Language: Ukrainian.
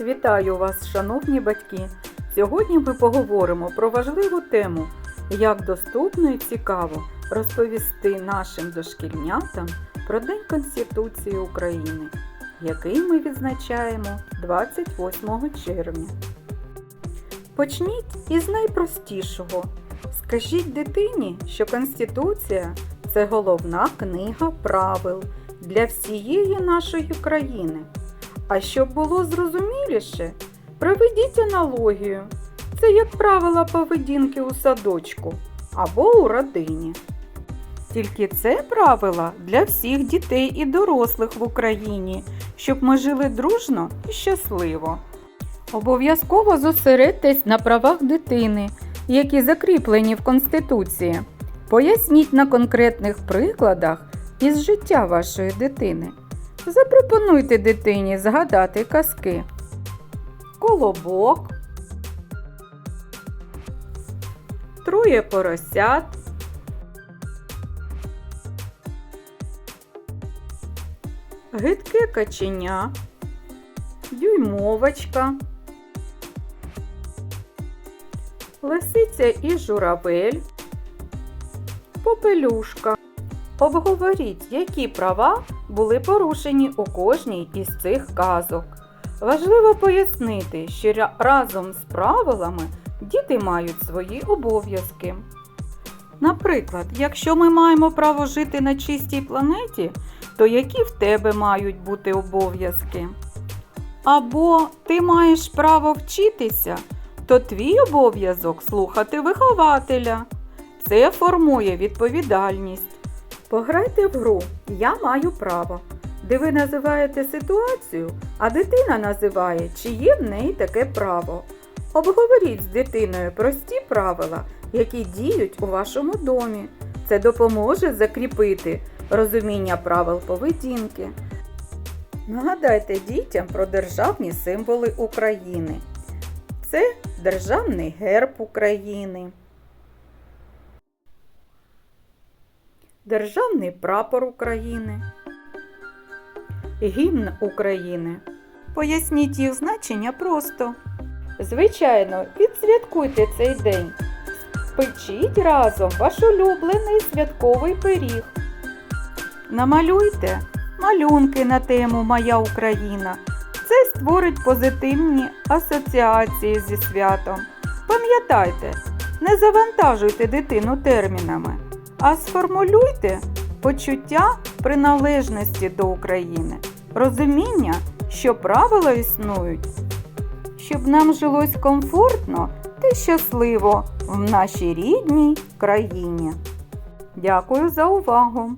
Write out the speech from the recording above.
Вітаю вас, шановні батьки! Сьогодні ми поговоримо про важливу тему, як доступно і цікаво розповісти нашим дошкільнятам про День Конституції України, який ми відзначаємо 28 червня. Почніть із найпростішого. Скажіть дитині, що Конституція це головна книга правил для всієї нашої країни. А щоб було зрозуміліше, проведіть аналогію. Це як правила поведінки у садочку або у родині. Тільки це правила для всіх дітей і дорослих в Україні, щоб ми жили дружно і щасливо. Обов'язково зосередьтесь на правах дитини, які закріплені в Конституції. Поясніть на конкретних прикладах із життя вашої дитини. Запропонуйте дитині згадати казки. Колобок. Троє поросят. Гидке каченя. Дюймовочка. Лисиця і журавель. Попелюшка. Обговоріть, які права були порушені у кожній із цих казок. Важливо пояснити, що разом з правилами діти мають свої обов'язки. Наприклад, якщо ми маємо право жити на чистій планеті, то які в тебе мають бути обов'язки? Або ти маєш право вчитися, то твій обов'язок слухати вихователя. Це формує відповідальність. Пограйте в гру Я маю право, де ви називаєте ситуацію, а дитина називає, чи є в неї таке право. Обговоріть з дитиною прості правила, які діють у вашому домі. Це допоможе закріпити розуміння правил поведінки. Нагадайте дітям про державні символи України. Це Державний герб України. Державний прапор України, Гімн України. Поясніть їх значення просто. Звичайно, відсвяткуйте цей день. Спечіть разом ваш улюблений святковий пиріг. Намалюйте малюнки на тему Моя Україна. Це створить позитивні асоціації зі святом. Пам'ятайте, не завантажуйте дитину термінами а сформулюйте почуття приналежності до України, розуміння, що правила існують, щоб нам жилось комфортно та щасливо в нашій рідній країні. Дякую за увагу!